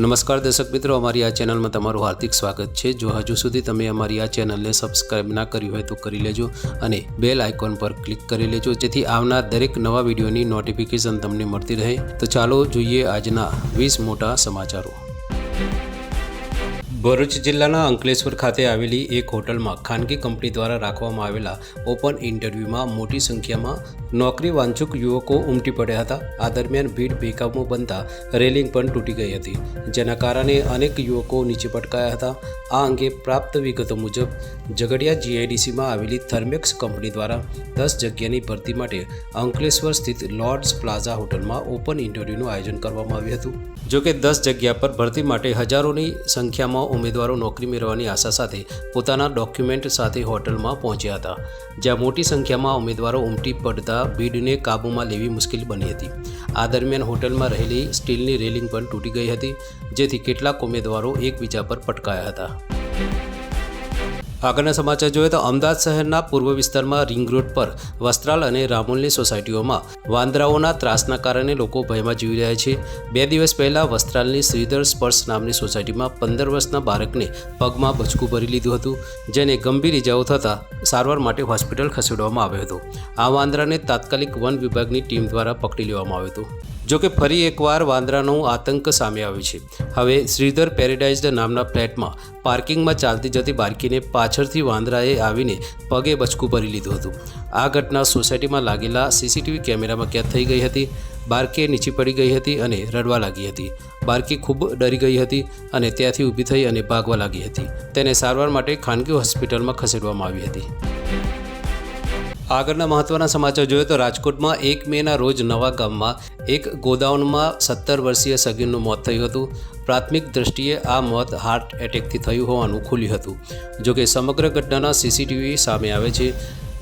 નમસ્કાર દર્શક મિત્રો, અમારી આ ચેનલમાં તમારું હાર્દિક સ્વાગત છે. જો હજુ સુધી તમે અમારી આ ચેનલને સબસ્ક્રાઇબ ના કરી હોય તો કરી લેજો અને બેલ આઇકોન પર ક્લિક કરી લેજો, જેથી આવનાર દરેક નવા વિડીયોની નોટિફિકેશન તમને મળતી રહે. તો ચાલો જોઈએ આજના વીસ મોટા સમાચારો. ભરૂચ જિલ્લાના અંકલેશ્વર ખાતે આવેલી એક હોટલમાં ખાનગી કંપની દ્વારા રાખવામાં આવેલા ઓપન ઇન્ટરવ્યૂમાં મોટી સંખ્યામાં નોકરી વાંચુક યુવકો ઉમટી પડ્યા હતા. આ દરમિયાન ભીડ બેકાબુ બનતા રેલિંગ પણ તૂટી ગઈ હતી. જેના કારણે અનેક યુવકો નીચે પટકાયા હતા. આ અંગે પ્રાપ્ત વિગતો મુજબ, ઝઘડિયા જીઆઈડીસીમાં આવેલી થર્મેક્સ કંપની દ્વારા દસ જગ્યાની ભરતી માટે અંકલેશ્વર સ્થિત લોર્ડ્સ પ્લાઝા હોટલમાં ઓપન ઇન્ટરવ્યૂનું આયોજન કરવામાં આવ્યું હતું. જોકે દસ જગ્યા પર ભરતી માટે હજારોની સંખ્યામાં ઉમેદવારો નોકરી મેળવવાની આશા સાથે પોતાના ડોક્યુમેન્ટ સાથે હોટલમાં પહોંચ્યા હતા. જ્યાં મોટી સંખ્યામાં ઉમેદવારો ઉમટી પડતા ભીડને કાબૂમાં લેવી મુશ્કેલ બની હતી. આ દરમિયાન હોટલમાં રહેલી સ્ટીલની રેલિંગ પણ તૂટી ગઈ હતી, જેથી કેટલાક ઉમેદવારો એકબીજા પર પટકાયા હતા. આગળના સમાચાર જોઈએ તો અમદાવાદ શહેરના પૂર્વ વિસ્તારમાં રિંગ રોડ પર વસ્ત્રાલ અને રામોલની સોસાયટીઓમાં વાંદરાઓના ત્રાસના કારણે લોકો ભયમાં જીવી રહ્યા છે. બે દિવસ પહેલાં વસ્ત્રાલની શ્રીધર સ્પર્શ નામની સોસાયટીમાં પંદર વર્ષના બાળકને પગમાં બચકું ભરી લીધું હતું, જેને ગંભીર ઇજાઓ થતાં સારવાર માટે હોસ્પિટલ ખસેડવામાં આવ્યો હતો. આ વાંદરાને તાત્કાલિક વન વિભાગની ટીમ દ્વારા પકડી લેવામાં આવ્યું હતો. જોકે ફરી એકવાર વાંદરાનો આતંક સામે આવ્યો છે. હવે શ્રીધર પેરેડાઇઝ નામના ફ્લેટમાં પાર્કિંગમાં ચાલતી જતી બાળકીને પાછળથી વાંદરાએ આવીને પગે બચકું ભરી લીધું હતું. આ ઘટના સોસાયટીમાં લાગેલા સીસીટીવી કેમેરામાં કેદ થઈ ગઈ હતી, બાળકી નીચે પડી ગઈ હતી અને રડવા લાગી હતી. બાળકી ખૂબ ડરી ગઈ હતી અને ત્યાંથી ઊભી થઈ અને ભાગવા લાગી હતી. તેને સારવાર માટે ખાનગી હોસ્પિટલમાં ખસેડવામાં આવી હતી. આગળના મહત્વના સમાચાર જોઈએ તો રાજકોટમાં એક મેના રોજ નવા ગામમાં એક ગોદાઉનમાં સત્તર વર્ષીય સગીરનું મોત થયું હતું. પ્રાથમિક દ્રષ્ટિએ આ મોત હાર્ટ એટેકથી થયું હોવાનું ખુલ્યું હતું. જોકે સમગ્ર ઘટનાના સીસીટીવી સામે આવે છે.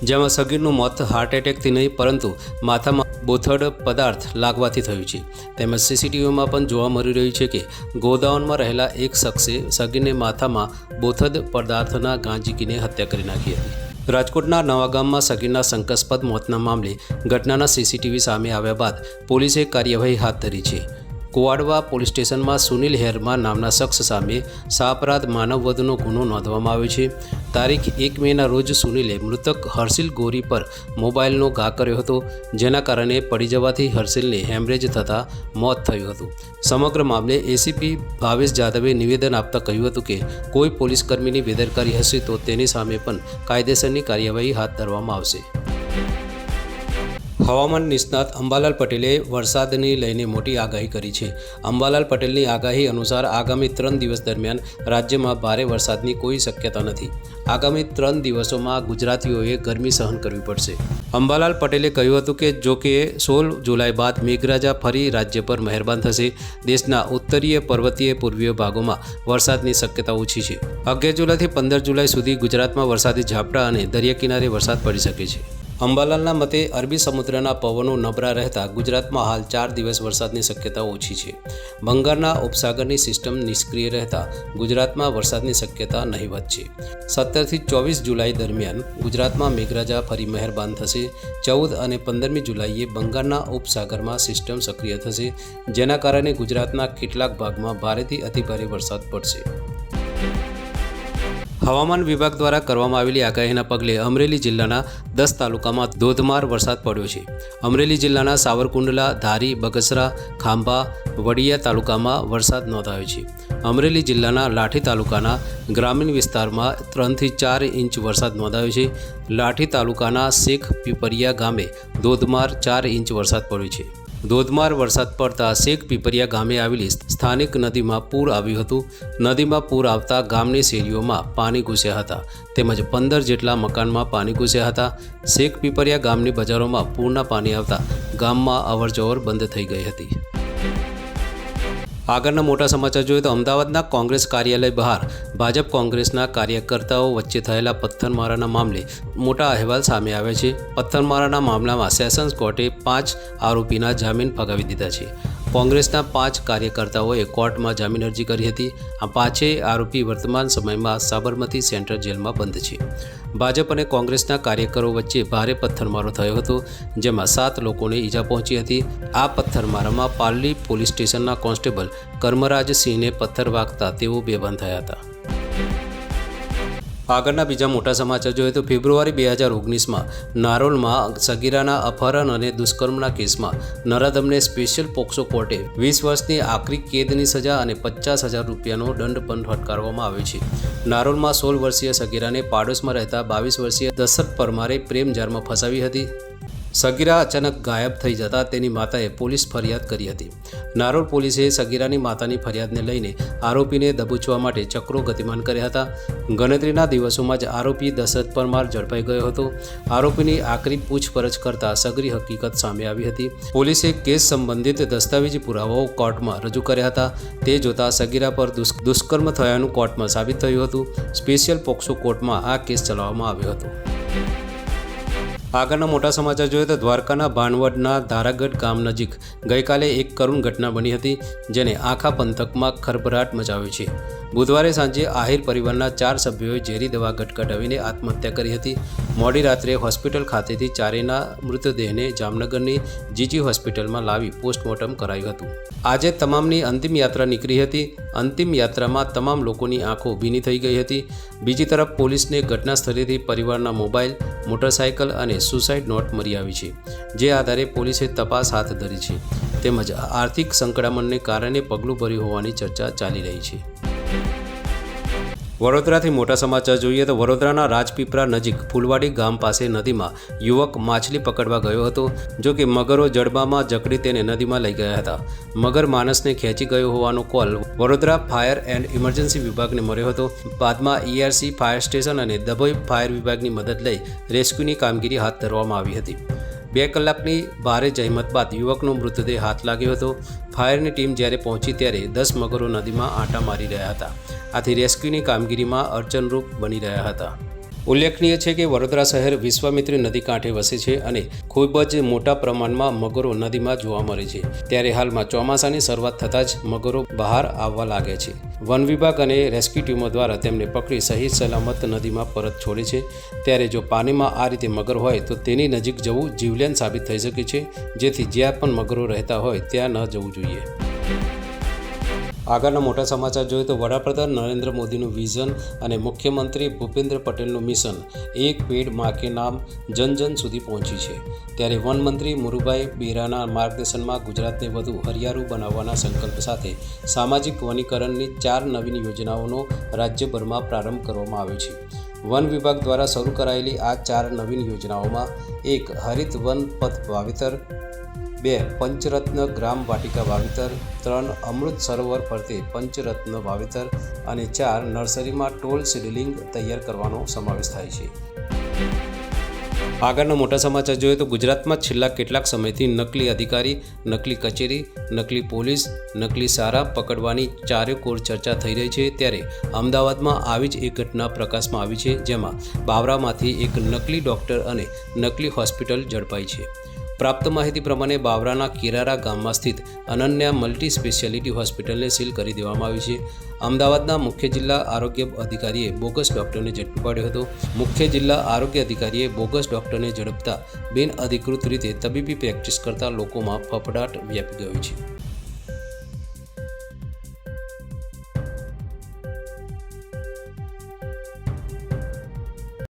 જેમાં સગીરનું મોત હાર્ટ એટેકથી નહીં, પરંતુ માથામાં બોથડ પદાર્થ લાગવાથી થયું છે. તેમજ સીસીટીવીમાં પણ જોવા મળી રહ્યું છે કે ગોદાઉનમાં રહેલા એક શખ્સે સગીરને માથામાં બોથડ પદાર્થના ગાંજીકીને હત્યા કરી નાખી હતી. રાજકોટના નવાગામમાં સગીરના શંકાસ્પદ મોતના મામલે ઘટનાના સીસીટીવી સામે આવ્યા બાદ પોલીસે કાર્યવાહી હાથ ધરી છે. કુવાડવા પોલીસ સ્ટેશનમાં સુનિલ હેરમા નામના શખ્સ સામે સાપરાધ માનવવધનો ગુનો નોંધવામાં આવ્યો છે. તારીખ એક મેના રોજ સુનિલે મૃતક હર્ષિલ ગોરી પર મોબાઈલનો ઘા કર્યો હતો, જેના કારણે પડી જવાથી હર્ષિલને હેમરેજ થતાં મોત થયું હતું. સમગ્ર મામલે એસીપી ભાવેશ જાદવે નિવેદન આપતા કહ્યું હતું કે, કોઈ પોલીસકર્મીની બેદરકારી હશે તો તેની સામે પણ કાયદેસરની કાર્યવાહી હાથ ધરવામાં આવશે. હવામાન નિષ્ણાત અંબાલાલ પટેલે વરસાદને લઈને મોટી આગાહી કરી છે. અંબાલાલ પટેલની આગાહી અનુસાર આગામી ત્રણ દિવસ દરમિયાન રાજ્યમાં ભારે વરસાદની કોઈ શક્યતા નથી. આગામી ત્રણ દિવસોમાં ગુજરાતીઓએ ગરમી સહન કરવી પડશે. અંબાલાલ પટેલે કહ્યું હતું કે, જો કે સોળ જુલાઈ બાદ મેઘરાજા ફરી રાજ્ય પર મહેરબાન થશે. દેશના ઉત્તરીય પર્વતીય પૂર્વીય ભાગોમાં વરસાદની શક્યતા ઓછી છે. અગિયાર જુલાઈથી પંદર જુલાઈ સુધી ગુજરાતમાં વરસાદી ઝાપટા અને દરિયા કિનારે વરસાદ પડી શકે છે. અંબાલાલના મતે અરબી સમુદ્રના પવનો નબળા રહેતા ગુજરાતમાં હાલ ચાર દિવસ વરસાદની શક્યતા ઓછી છે. બંગાળના ઉપસાગરની સિસ્ટમ નિષ્ક્રિય રહેતા ગુજરાતમાં વરસાદની શક્યતા નહીવત છે. સત્તરથી ચોવીસ જુલાઈ દરમિયાન ગુજરાતમાં મેઘરાજા ફરી મહેરબાન થશે. ચૌદ અને પંદરમી જુલાઈએ બંગાળના ઉપસાગરમાં સિસ્ટમ સક્રિય થશે, જેના કારણે ગુજરાતના કેટલાક ભાગમાં ભારેથી અતિભારે વરસાદ પડશે. હવામાન વિભાગ દ્વારા કરવામાં આવેલી આગાહીના પગલે અમરેલી જિલ્લાના દસ તાલુકામાં ધોધમાર વરસાદ પડ્યો છે. અમરેલી જિલ્લાના સાવરકુંડલા, ધારી, બગસરા, ખાંભા, વડિયા તાલુકામાં વરસાદ નોંધાયો છે. અમરેલી જિલ્લાના લાઠી તાલુકાના ગ્રામીણ વિસ્તારમાં ત્રણથી ચાર ઇંચ વરસાદ નોંધાયો છે. લાઠી તાલુકાના શેખ પીપરિયા ગામે ધોધમાર ચાર ઇંચ વરસાદ પડ્યો છે. ધોધમાર વરસાદ પડતા શેખ પીપરિયા ગામે આવેલી સ્થાનિક નદીમાં પૂર આવ્યું હતું. નદીમાં પૂર આવતા ગામની શેરીઓમાં પાણી ઘૂસ્યા હતા તેમજ પંદર જેટલા મકાનમાં પાણી ઘૂસ્યા હતા. શેખ પીપરિયા ગામની બજારોમાં પૂરના પાણી આવતા ગામમાં અવરજવર બંધ થઈ ગઈ હતી. આગળના મોટા સમાચાર જોઈએ તો અમદાવાદના કોંગ્રેસ કાર્યાલય બહાર ભાજપ કોંગ્રેસના કાર્યકર્તાઓ વચ્ચે થયેલા પથ્થરમારાના મામલે મોટા અહેવાલ સામે આવ્યા છે. પથ્થરમારાના મામલામાં સેશન્સ કોર્ટે પાંચ આરોપીના જામીન ફગાવી દીધા છે. કોંગ્રેસના પાંચ કાર્યકર્તાઓએ કોર્ટમાં જામીન અરજી કરી હતી. આ પાંચેય આરોપી વર્તમાન સમયમાં સાબરમતી સેન્ટ્રલ જેલમાં બંધ છે. ભાજપ અને કોંગ્રેસના કાર્યકરો વચ્ચે ભારે પથ્થરમારો થયો હતો, જેમાં સાત લોકોને ઈજા પહોંચી હતી. આ પથ્થરમારામાં પાર્લી પોલીસ સ્ટેશનના કોન્સ્ટેબલ કર્મરાજસિંહને પથ્થર વાગતા તેઓ બેભાન થયા હતા. આગળના બીજા મોટા સમાચાર જોઈએ તો ફેબ્રુઆરી બે હજાર ઓગણીસમાં નારોલમાં સગીરાના અપહરણ અને દુષ્કર્મના કેસમાં નરાધમને સ્પેશિયલ પોક્સો કોર્ટે વીસ વર્ષની આકરી કેદની સજા અને પચાસ હજાર રૂપિયાનો દંડ પણ ફટકારવામાં આવ્યો છે. નારોલમાં સોળ વર્ષીય સગીરાને પાડોશમાં રહેતા બાવીસ વર્ષીય દશરથ પરમારે પ્રેમજારમાં ફસાવી હતી. સગીરા અચાનક ગાયબ થઈ જતાં તેની માતાએ પોલીસ ફરિયાદ કરી હતી. નારોલ પોલીસે સગીરાની માતાની ફરિયાદને લઈને આરોપીને દબૂચવા માટે ચક્રો ગતિમાન કર્યા હતા. ગણતરીના દિવસોમાં જ આરોપી દશરથ પરમાર ઝડપાઈ ગયો હતો. આરોપીની આકરી પૂછપરછ કરતા સગરી હકીકત સામે આવી હતી. પોલીસે કેસ સંબંધિત દસ્તાવેજી પુરાવાઓ કોર્ટમાં રજૂ કર્યા હતા. તે જોતા સગીરા પર દુષ્- દુષ્કર્મ થયાનું કોર્ટમાં સાબિત થયું હતું. સ્પેશિયલ પોક્સો કોર્ટમાં આ કેસ ચલાવવામાં આવ્યો હતો. આગળના મોટા સમાચાર જોઈએ તો દ્વારકાના ભાનવડના ધારાગઢ ગામ નજીક ગઈકાલે એક કરુણ ઘટના બની હતી, જેને આખા પંથકમાં ખરભરાટ મચાવ્યો છે. બુધવારે સાંજે આહિર પરિવારના ચાર સભ્યોએ ઝેરી દવા ગટગટાવીને આત્મહત્યા કરી હતી. મોડી રાત્રે હોસ્પિટલ ખાતેથી ચારેયના મૃતદેહને જામનગરની જીજી હોસ્પિટલમાં લાવી પોસ્ટમોર્ટમ કરાયું હતું. આજે તમામની અંતિમ યાત્રા નીકળી હતી. અંતિમ યાત્રામાં તમામ લોકોની આંખો ભીની થઈ ગઈ હતી. બીજી તરફ પોલીસને ઘટના સ્થળેથી પરિવારના મોબાઈલ, મોટરસાયકલ અને સુસાઇડ નોટ મળી આવી છે, જે આધારે પોલીસે તપાસ હાથ ધરી છે. તેમજ આર્થિક સંકળામણને કારણે પગલું ભર્યું હોવાની ચર્ચા ચાલી રહી છે. વડોદરાથી મોટા સમાચાર જોઈએ તો વડોદરાના રાજપીપળા નજીક ફૂલવાડી ગામ પાસે નદીમાં યુવક માછલી પકડવા ગયો હતો, જો કે મગરો જડબામાં જકડી તેને નદીમાં લઈ ગયા હતા. મગર માણસને ખેંચી ગયો હોવાનો call Vadodara fire and emergency વિભાગને મળ્યો હતો. બાદમાં ઈઆરસી ફાયર સ્ટેશન અને દભોઈ ફાયર વિભાગની મદદ લઈ રેસ્ક્યુની કામગીરી હાથ ધરવામાં આવી હતી. બે કલાકની ભારે જહેમત બાદ યુવકનો મૃતદેહ હાથ લાગ્યો હતો. ફાયરની ટીમ જ્યારે પહોંચી ત્યારે દસ મગરો નદીમાં આંટા મારી રહ્યા હતા. આથી રેસ્ક્યુની કામગીરીમાં અડચણરૂપ બની રહ્યા હતા. ઉલ્લેખનીય છે કે વડોદરા શહેર વિશ્વામિત્રી નદી કાંઠે વસે છે અને ખૂબ જ મોટા પ્રમાણમાં મગરો નદીમાં જોવા મળે છે. ત્યારે હાલમાં ચોમાસાની શરૂઆત થતાં જ મગરો બહાર આવવા લાગે છે. વન વિભાગ અને રેસ્ક્યુ ટીમો દ્વારા તેમને પકડી સહી સલામત નદીમાં પરત છોડે છે. ત્યારે જો પાણીમાં આ રીતે મગર હોય તો તેની નજીક જવું જીવલેણ સાબિત થઈ શકે છે. જેથી જ્યાં પણ મગરો રહેતા હોય ત્યાં ન જવું જોઈએ. આગળના મોટા સમાચાર જોઈએ તો વડાપ્રધાન નરેન્દ્ર મોદીનું વિઝન અને મુખ્યમંત્રી ભૂપેન્દ્ર પટેલનું મિશન એક પેડમાં કે નામ જન જન સુધી પહોંચી છે. ત્યારે વનમંત્રી મુરુભાઈ બેરાના માર્ગદર્શનમાં ગુજરાતને વધુ હરિયાળું બનાવવાના સંકલ્પ સાથે સામાજિક વનીકરણની ચાર નવીન યોજનાઓનો રાજ્યભરમાં પ્રારંભ કરવામાં આવ્યો છે. વન વિભાગ દ્વારા શરૂ કરાયેલી આ ચાર નવીન યોજનાઓમાં એક હરિત વન પથ વાવેતર બે, પંચરત્ન ગ્રામ વાટિકા વાવેતર, ત્રણ, અમૃત સરોવર ફરતે પંચરત્ન વાવેતર અને ચાર, નર્સરીમાં ટોલ સીડલિંગ તૈયાર કરવાનો સમાવેશ થાય છે. આગળનો મોટા સમાચાર જોઈએ તો ગુજરાતમાં છેલ્લા કેટલાક સમયથી નકલી અધિકારી, નકલી કચેરી, નકલી પોલીસ, નકલી સારા પકડવાની ચારેકોર ચર્ચા થઈ રહી છે. ત્યારે અમદાવાદમાં આવી જ એક ઘટના પ્રકાશમાં આવી છે, જેમાં બાવરામાંથી એક નકલી ડૉક્ટર અને નકલી હોસ્પિટલ ઝડપાઈ છે. પ્રાપ્ત માહિતી પ્રમાણે બાવરાના કિરારા ગામમાં સ્થિત અનન્યા મલ્ટી સ્પેશિયાલિટી હોસ્પિટલને સીલ કરી દેવામાં આવી છે. અમદાવાદના મુખ્ય જિલ્લા આરોગ્ય અધિકારીએ બોગસ ડોક્ટરને ઝડપી પાડ્યો હતો. મુખ્ય જિલ્લા આરોગ્ય અધિકારીએ બોગસ ડોક્ટરને ઝડપતા બિનઅધિકૃત રીતે તબીબી પ્રેક્ટિસ કરતા લોકોમાં ફફડાટ વ્યાપી ગયો છે.